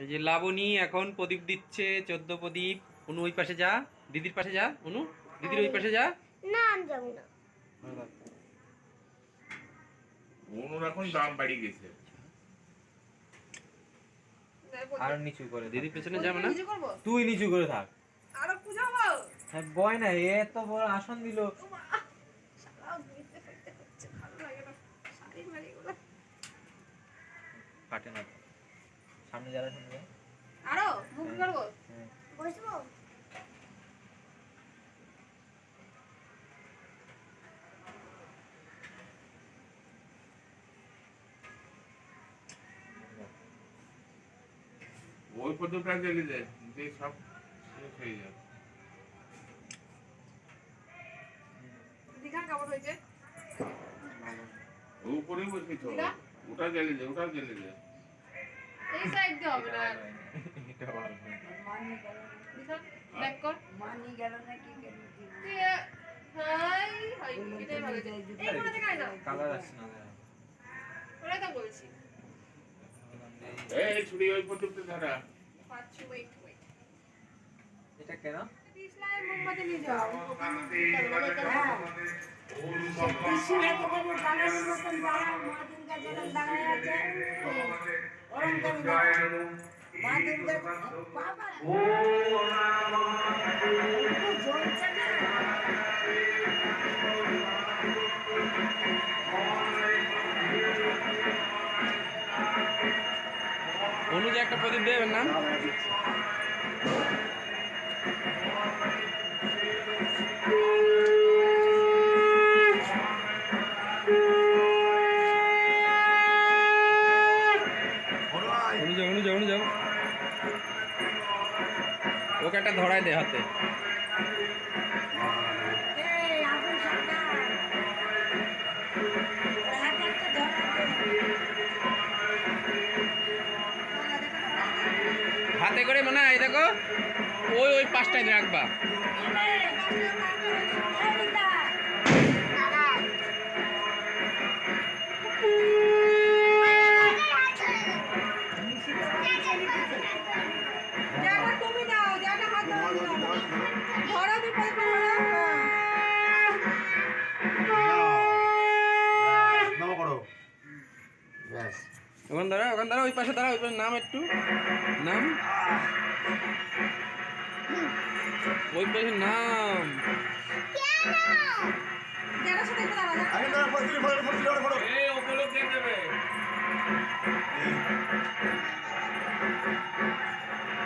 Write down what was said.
এই যে লাবণী এখন প্রদীপ দিচ্ছে চোদ্দ প্রদীপ। অনু ওই পাশে যা দিদির পাশে যা অনু দিদির ওই পাশে যা। না আমি যাব না। অনুর এখন দাম বাড়ি গেছে। আর নিচু করে দিদির পেছনে যাবে না তুই নিচু করে থাক। আরও পূজা হ্যাঁ বয় না এ তো বড় আসন দিল। কাটে না। সামনে যারা শুনবে আরও মুখ করব বসবো? ওই পর্যন্ত জ্বেলে দেয় দিয়ে সব শেষ হয়ে যাবে হয়েছে। বসেছ না। ওটা জ্বেলে দে ওটা জ্বেলে দে এই সাইড দিয়ে হবে না এটা ভালো দীঘা ব্যাক কর মানি গেল না কি গেল? দিয়ে হাই হাই এটাই ভালো যায় এই কোথা থেকে আইলো কালার আসছে না? ওরাই তো বলছি। এই ছুরি ওই পর্যন্ত ধরা। পাঁচ ওয়েট ওয়েট এটা কেন? মোমবাতি নিয়ে যাও। দাঁড়ায় আছে ওরম করে দাঁড়া। মা দুর্গা বাবা একটু জ্বলছে না অনু যে একটা প্রদীপ দেবেন না অনু যাও অনু যাও অনু যাও ওকে একটা ধরায় দে হাতে হাতে করে মনে হয় এই দেখো ওই ওই পাঁচটায় রাখবা জায়গা হাত ধরো করো। ব্যাস। ওখান দাঁড়া ওখান দাঁড়া ওই পাশে দাঁড়া ওই পাশে নাম একটু। নাম? ওই পাশে নাম।